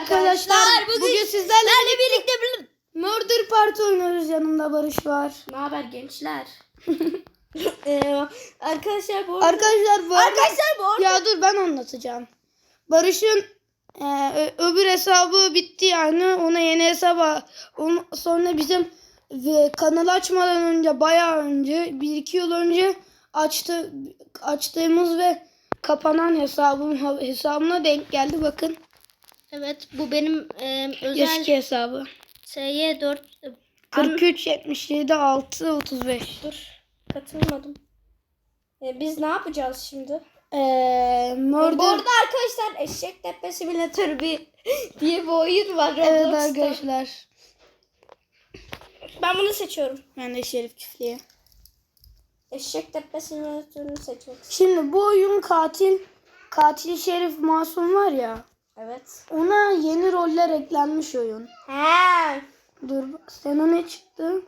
Arkadaşlar bugün, bugün sizlerle birlikte bir... Murder Party oynuyoruz. Yanımda Barış var. Ne haber gençler? Ee, arkadaşlar bu Arkadaşlar bu arada- Arkadaşlar bu arada- Ya dur ben anlatacağım. Barış'ın e, öbür hesabı bitti yani. Ona yeni hesaba on- sonra bizim ve kanalı açmadan önce bayağı önce bir iki yıl önce açtı açtığımız ve kapanan hesabım hesabına denk geldi bakın. Evet bu benim e, özel Eski hesabı. SY4 e, 43 77 6 35. Dur katılmadım. E, biz ne yapacağız şimdi? Eee Murder Bu arada arkadaşlar Eşek Tepe Simülatörü bir diye bir oyun var Evet Roblox'ta. arkadaşlar. Ben bunu seçiyorum. Ben de Şerif çiftliği. Eşek Tepe Simülatörü'nü seçiyorum. Şimdi bu oyun katil katil Şerif Masum var ya. Evet. Ona yeni roller eklenmiş oyun. He. Dur sana ne çıktı?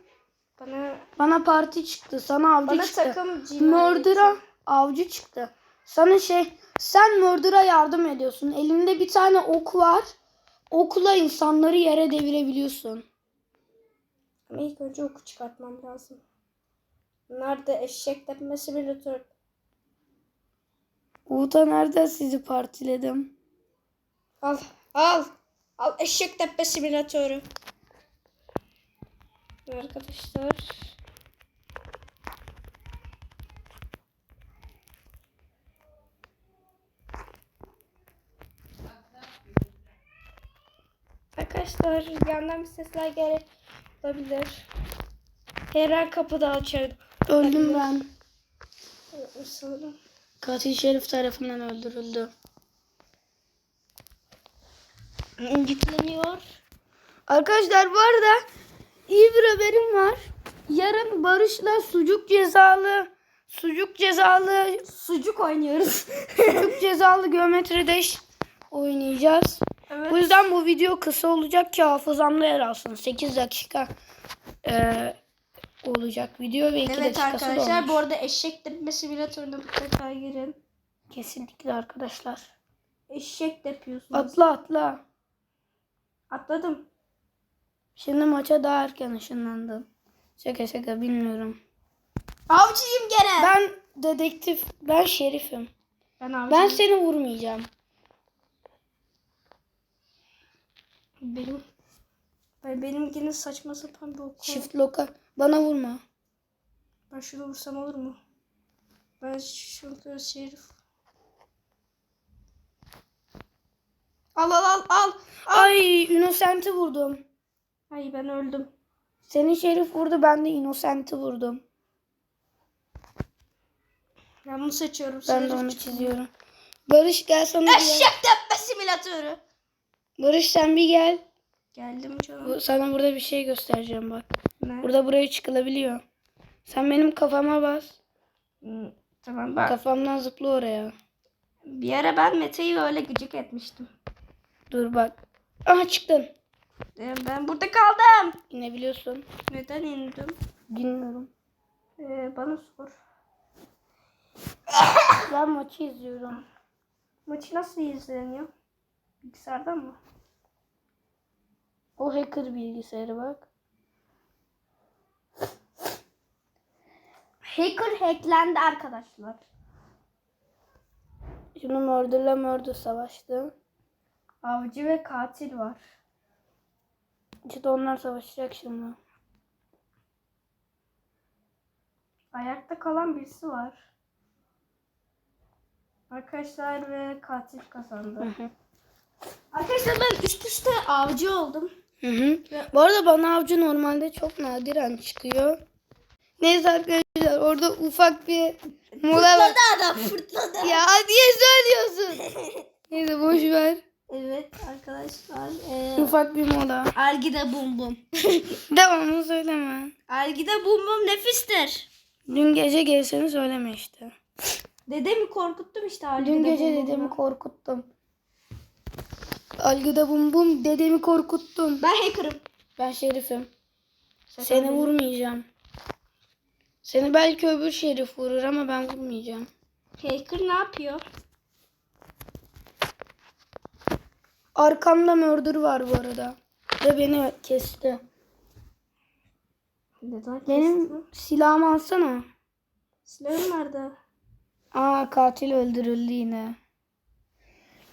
Bana Bana parti çıktı. Sana avcı bana çıktı. takım. Murder'a avcı çıktı. Sana şey sen Murder'a yardım ediyorsun. Elinde bir tane ok var. Okla insanları yere devirebiliyorsun. Ama ilk önce oku çıkartmam lazım. Nerede eşek tepme simülatör? Uğur'da nerede sizi partiledim? Al. Al. Al eşek tepe simülatörü. Arkadaşlar. Arkadaşlar yandan bir sesler gelebilir. Her an kapıda açar. Öldüm ben. Sanırım. Katil Şerif tarafından öldürüldü. İncitleniyor. Arkadaşlar bu arada iyi bir haberim var. Yarın Barış'la sucuk cezalı sucuk cezalı Sucuk oynuyoruz. sucuk cezalı geometri deş oynayacağız. evet. Bu yüzden bu video kısa olacak ki hafızamda yer alsın. 8 dakika eee, olacak video ve 2 Evet dakikası arkadaşlar dolmuş. bu arada eşek tepme simülatörüne mutlaka girin. Kesinlikle arkadaşlar. Eşek yapıyorsunuz. Atla atla. Atladım. Şimdi maça daha erken ışınlandım. Şaka şaka bilmiyorum. Avcıyım gene. Ben dedektif, ben şerifim. Ben avcıyım. Ben seni vurmayacağım. Benim ben benimkinin saçma sapan bir oku. Shift lock'a. Bana vurma. Ben şunu vursam olur mu? Ben şurada şerif. Al al al al. Ay Innocent'i vurdum. Ay ben öldüm. Senin şerif vurdu ben de Innocent'i vurdum. Ben bunu seçiyorum. Ben de onu çiziyorum. Barış gel sana bir. Eşek tepme simülatörü. Barış sen bir gel. Geldim canım. Sana burada bir şey göstereceğim bak. Ne? Burada buraya çıkılabiliyor. Sen benim kafama bas. Hmm, Tamam bak. Kafamdan zıpla oraya. Bir ara ben Mete'yi öyle gıcık etmiştim. Dur bak. Aha çıktın. Ee, Ben burada kaldım. İnebiliyorsun. Neden indim? Bilmiyorum. Ee, bana sor. Ben maçı izliyorum. Maçı nasıl izleniyor? Bilgisayardan mı? O hacker bilgisayarı bak. Hacker hacklendi arkadaşlar. Şimdi Murder'la Murder savaştı. Avcı ve katil var. İşte onlar savaşacak şimdi. Ayakta kalan birisi var. Arkadaşlar ve katil kazandı. Hı hı. Arkadaşlar ben üst üste avcı oldum. Hı hı. Bu arada bana avcı normalde çok nadiren çıkıyor. Neyse arkadaşlar orada ufak bir mola var. adam fırtladı. Ya niye söylüyorsun? Neyse boş ver. Evet arkadaşlar. Ee, Ufak bir mola. Algida bum bum. Devamını söyleme. Algida bum bum nefistir. Dün gece gelseni söyleme işte. Dedemi korkuttum işte Algida Dün gece bum bumla. dedemi korkuttum. Algıda bum bum dedemi korkuttum. Ben hacker'ım. Ben şerifim. Şaka Seni benim. vurmayacağım. Seni belki öbür şerif vurur ama ben vurmayacağım. Hacker ne yapıyor? Arkamda murder var bu arada. Ve beni kesti. Neden Benim kestin? silahımı alsana. Silahım nerede? Aa katil öldürüldü yine.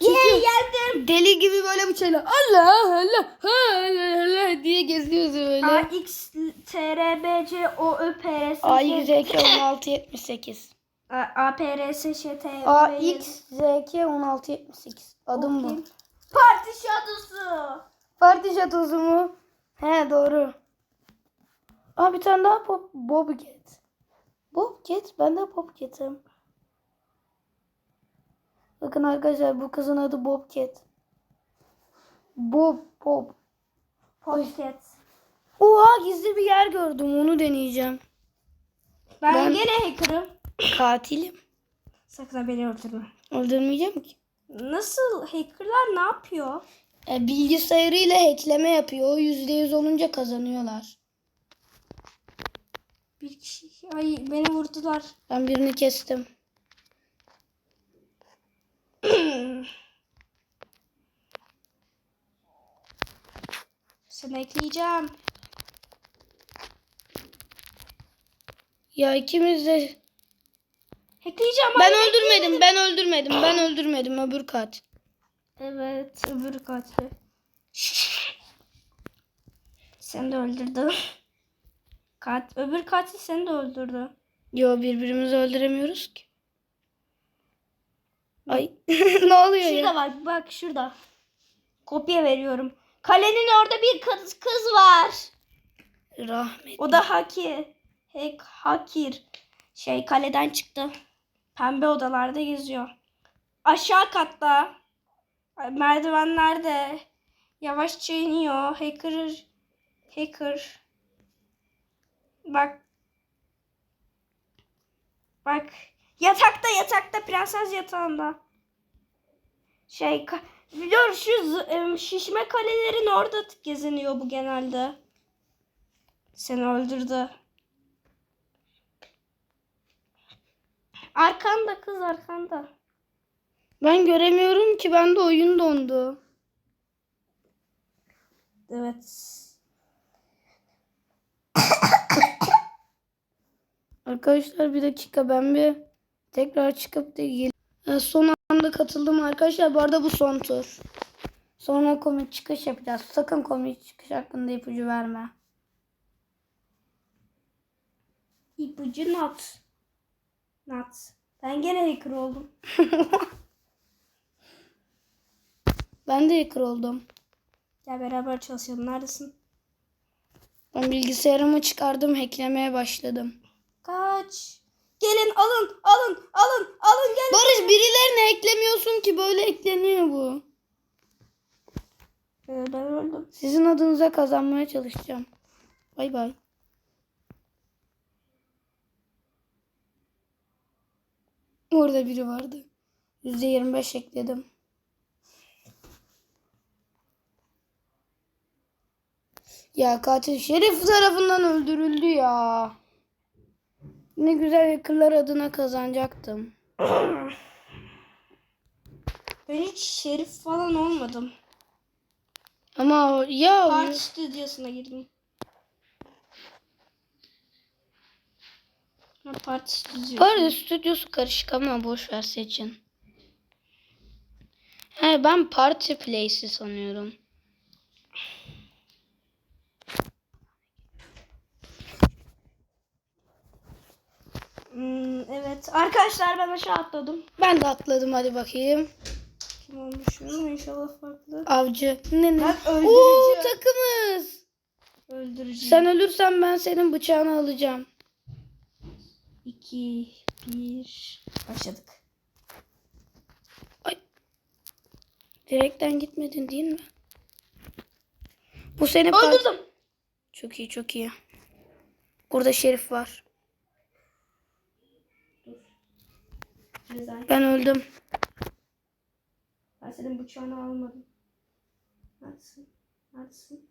Yey geldim. Deli gibi böyle bıçakla Allah Allah Allah Allah diye geziyoruz öyle. A X T R B C O Ö P R S A Y Z K 1678. A P R S Ş T A X Z K 1678. Adım bu. Parti şadosu. Parti şatosu mu? He doğru. Aa bir tane daha pop Bobcat. Bobcat ben de Bobcat'ım. Bakın arkadaşlar bu kızın adı Bobcat. Bob Bob. Pocket. Oha gizli bir yer gördüm onu deneyeceğim. Ben, Ben- gene hacker'ım. Katilim. Sakın beni öldürme. Öldürmeyeceğim ki. Nasıl hackerlar ne yapıyor? E, bilgisayarıyla hackleme yapıyor. O %100 olunca kazanıyorlar. Bir kişi. Ay beni vurdular. Ben birini kestim. Seni ekleyeceğim. Ya ikimiz de... Hackleyeceğim. Ben ay, öldürmedim, ben öldürmedim, ben öldürmedim öbür katil. Evet öbür katil. Seni de öldürdü. Kat, öbür katil seni de öldürdü. Yo birbirimizi öldüremiyoruz ki. Ay ne oluyor Şurada ya? var bak şurada. Kopya veriyorum. Kalenin orada bir kız, kız var. Rahmet. O da Haki. Hek, Hakir. Şey kaleden çıktı. Pembe odalarda geziyor. Aşağı katta. Merdivenlerde. Yavaşça iniyor. Hacker. Hacker. Bak. Bak. Yatakta yatakta. Prenses yatağında. Şey. Biliyor şu em, şişme kalelerin orada geziniyor bu genelde. Seni öldürdü. Arkanda kız arkanda. Ben göremiyorum ki bende oyun dondu. Evet. Arkadaşlar bir dakika ben bir tekrar çıkıp da gel. Son anda katıldım arkadaşlar. Bu arada bu son tur. Sonra komik çıkış yapacağız. Sakın komik çıkış hakkında ipucu verme. İpucu not. Not. Ben gene hacker oldum. Ben de hacker oldum. Gel beraber çalışalım. Neredesin? Ben bilgisayarımı çıkardım, hacklemeye başladım. Kaç. Gelin alın alın alın alın gel. Barış birilerini hacklemiyorsun ki böyle hackleniyor bu. Ee, ben öldüm. Sizin adınıza kazanmaya çalışacağım. Bay bay. Orada biri vardı. %25 ekledim. Ya katil şerif tarafından öldürüldü ya. Ne güzel hackerlar adına kazanacaktım. Ben hiç şerif falan olmadım. Ama ya Parti stüdyosuna girdim. Parti stüdyosu. Parti stüdyosu karışık ama boş ver seçin. He ben Party Place'i sanıyorum. Hmm, evet. Arkadaşlar ben aşağı atladım. Ben de atladım hadi bakayım. Kim olmuşum? İnşallah farklı. Avcı. Ne ne? Ben Oo öldüreceğim. takımız. Öldürücü. Sen ölürsen ben senin bıçağını alacağım. 2, 1. Başladık. Direkten gitmedin değil mi? Bu par- Öldürdüm. Çok iyi çok iyi. Burada şerif var. Güzel. Ben öldüm. Ben senin bıçağını almadım. Neredesin? Neredesin?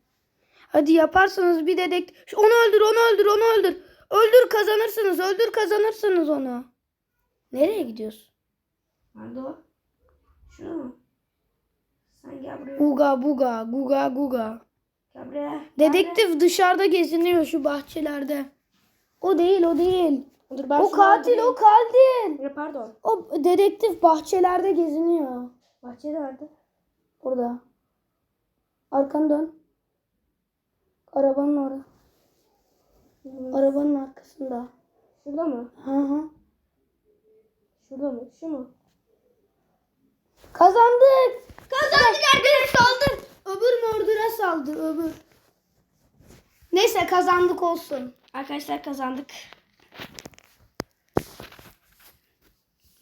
Hadi yaparsanız bir dedek. Onu öldür, onu öldür, onu öldür. Kazanırsınız, öldür kazanırsınız onu. Nereye gidiyorsun? Nerede o? Şurada mı? Sen gel buraya. Uga buga guga guga. Gel buraya. Dedektif dışarıda geziniyor şu bahçelerde. O değil o değil. Dur ben O şunu katil o katil. Ya Pardon. O dedektif bahçelerde geziniyor. Bahçe nerede? Burada. Arkanı dön. Arabanın orada. Arabanın arkasında. Şurada mı? Hı hı. Şurada mı? Şu mu? Kazandık. Kazandık arkadaşlar. Saldır. Öbür mordura saldır öbür. Neyse kazandık olsun. Arkadaşlar kazandık.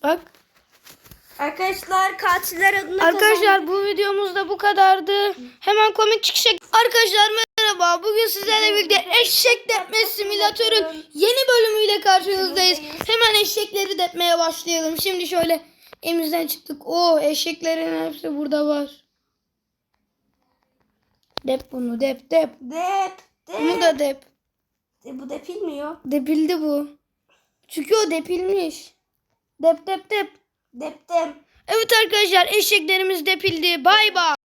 Bak. Arkadaşlar katiller adına Arkadaşlar bu videomuz da bu kadardı. Hemen komik çıkışa. Arkadaşlar merhaba. Bugün sizlerle birlikte eşek depme simülatörün yeni bölümüyle karşınızdayız. Hemen eşekleri depmeye başlayalım. Şimdi şöyle elimizden çıktık. O eşeklerin hepsi burada var. Dep bunu dep dep. Dep. Bunu Dep. da dep. E, bu depilmiyor. Depildi bu. Çünkü o depilmiş. Dep dep dep. Dep dep. Evet arkadaşlar eşeklerimiz depildi. Bay bay.